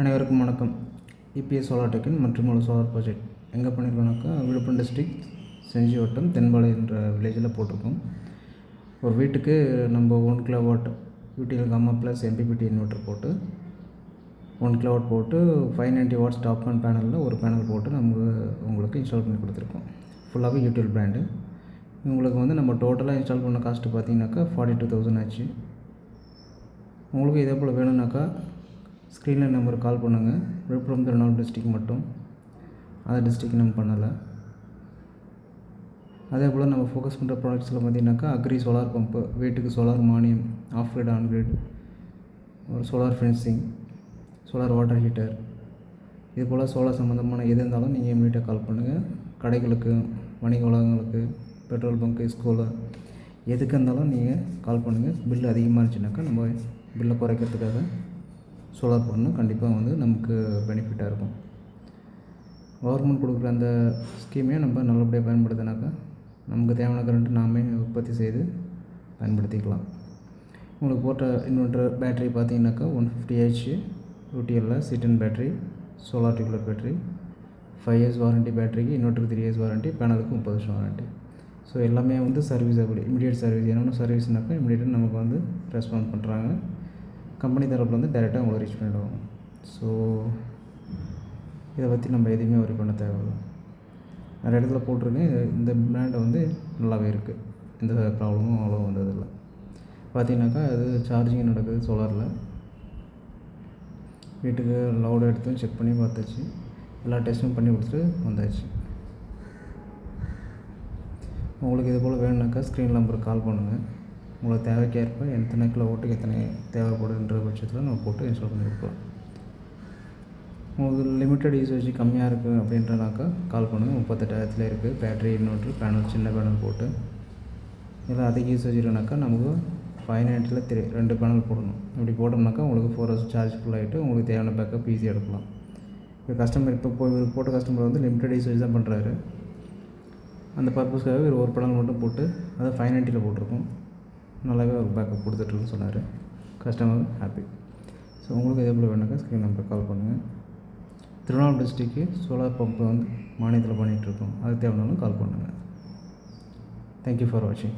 அனைவருக்கும் வணக்கம். EPS solar டெக்கின் மற்றும் ஒரு சோலார் ப்ராஜெக்ட். எங்கே பண்ணியிருக்கோம்னாக்கா விழுப்புரம் டிஸ்ட்ரிக்ட் செஞ்சி வட்டம் தென்பாலை என்ற வில்லேஜில் போட்டிருக்கோம். ஒரு வீட்டுக்கு நம்ம one kilo watt UTL gamma plus MPPT inverter போட்டு ஒன் கிலோ வாட் போட்டு five ninety watts top and பேனலில் ஒரு பேனல் போட்டு நம்ம உங்களுக்கு இன்ஸ்டால் பண்ணி கொடுத்துருக்கோம். ஃபுல்லாகவே யூடிஎல் பிராண்டு உங்களுக்கு வந்து நம்ம டோட்டலாக இன்ஸ்டால் பண்ண காஸ்ட்டு பார்த்தீங்கன்னாக்கா ஃபார்ட்டி டூ தௌசண்ட் ஆச்சு. உங்களுக்கு இதே போல் வேணும்னாக்கா ஸ்க்ரீனில் நம்பருக்கு கால் பண்ணுங்கள் விழுப்புரம் திருநாள் டிஸ்ட்ரிக் மட்டும். அதர் டிஸ்ட்ரிக் நம்ம பண்ணலை. அதே போல் நம்ம ஃபோக்கஸ் பண்ணுற ப்ராடக்ட்ஸில் பார்த்திங்கனாக்கா அக்ரி சோலார் பம்பு வீட்டுக்கு சோலார் மானியம் ஆஃப் கிரேட் ஆன் கிரேட் ஒரு solar fencing solar water heater இது போல் சோலார் சம்மந்தமான எது இருந்தாலும் நீங்கள் மீட்டாக கால் பண்ணுங்கள் கடைகளுக்கு வணிக வளாகங்களுக்கு பெட்ரோல் பங்க்கு ஸ்கூலு எதுக்கு இருந்தாலும் நீங்கள் கால் பண்ணுங்கள் பில்லு அதிகமாக இருந்துச்சுனாக்கா நம்ம பில்லை குறைக்கிறதுக்காக சோலார் போடணும் கண்டிப்பாக வந்து நமக்கு பெனிஃபிட்டாக இருக்கும். கவர்மெண்ட் கொடுக்குற அந்த ஸ்கீமையும் நம்ம நல்லபடியாக பயன்படுத்தினாக்கா நமக்கு தேவையான கரண்ட்டு நாமே உற்பத்தி செய்து பயன்படுத்திக்கலாம். உங்களுக்கு போட்ட இன்வெர்டர் பேட்டரி பார்த்தீங்கன்னாக்கா ஒன் ஃபிஃப்டி ஹெச் யூடிஎல்ல சிட்டன் battery solar tubular battery five years warranty பேட்டரிக்கு இன்வெர்ட்டருக்கு த்ரீ இயர்ஸ் வாரண்ட்டி பேனலுக்கு முப்பது வருஷம் வாரண்ட்டி ஸோ எல்லாமே வந்து சர்வீஸ் அப்படி இமீடியட் சர்வீஸ் என்னென்ன சர்வீஸ்னாக்கா இமீடியட்டாக நமக்கு வந்து ரெஸ்பாண்ட் பண்ணுறாங்க கம்பெனி தரப்பில் வந்து டேரெக்டாக உங்களை ரீச் பண்ணிவிடுவாங்க ஸோ இதை பற்றி நம்ம எதுவுமே வரி பண்ண தேவையில்லை. நிறைய இடத்துல போட்டிருக்கேன் இந்த பிராண்டை வந்து நல்லாவே இருக்குது எந்த ப்ராப்ளமும் அவ்வளோ வந்ததில்லை. பார்த்தீங்கன்னாக்கா அது சார்ஜிங் நடக்குது சோலாரில் வீட்டுக்கு லவுட் எடுத்து செக் பண்ணி பார்த்தாச்சு. எல்லா டெஸ்ட்டும் பண்ணி கொடுத்துட்டு வந்தாச்சு. உங்களுக்கு இது போல் வேணுனாக்கா ஸ்க்ரீன் நம்பருக்கு கால் பண்ணுங்கள் உங்களுக்கு தேவைக்கேற்ப எத்தனை கிலோ ஓட்டுக்கு எத்தனை தேவைப்படுன்ற பட்சத்தில் நம்ம போட்டு இன்ஸ்டால் பண்ணி கொடுக்கலாம். உங்களுக்கு லிமிட்டட் யூசேஜ் கம்மியாக இருக்குது அப்படின்றனாக்கா கால் பண்ணுங்கள் முப்பத்தெட்டாயிரத்தில் இருக்குது பேட்ரி இன்வெர்ட்ரு பேனல் சின்ன பேனல் போட்டு. இல்லை அதிக யூசேஜ் இருக்குனாக்கா நமக்கு ஃபைவ் நைன்ட்டியில் த்ரீ ரெண்டு பேனல் போடணும். இப்படி போட்டோம்னாக்கா உங்களுக்கு ஃபோர் ஹவர்ஸ் சார்ஜ் ஃபுல் ஆகிட்டு உங்களுக்கு தேவையான பேக்கப் ஈஸி எடுக்கலாம். இப்போ கஸ்டமர் இப்போ போய் இவர் போட்ட கஸ்டமர் வந்து லிமிட்டட் யூசேஜ் தான் பண்ணுறாரு அந்த பர்பஸ்க்காக இவர் ஒரு பேனல் மட்டும் போட்டு அதை ஃபைவ் நைன்ட்டியில் போட்டிருக்கோம். நல்லாவே ஒரு பேக்கப் கொடுத்துட்ருக்குன்னு சொன்னார். கஸ்டமர் ஹாப்பி ஸோ உங்களுக்கு இதே போல் வேணாக்கா ஸ்க்ரீன் நம்பர் கால் பண்ணுங்கள் திருவண்ணாமலை டிஸ்ட்ரிக்கு சோலார் பம்ப் வந்து மானியத்தில் பண்ணிகிட்ருக்கோம் அது தேவைனாலும் கால் பண்ணுங்கள் தேங்க்யூ ஃபார் வாட்சிங்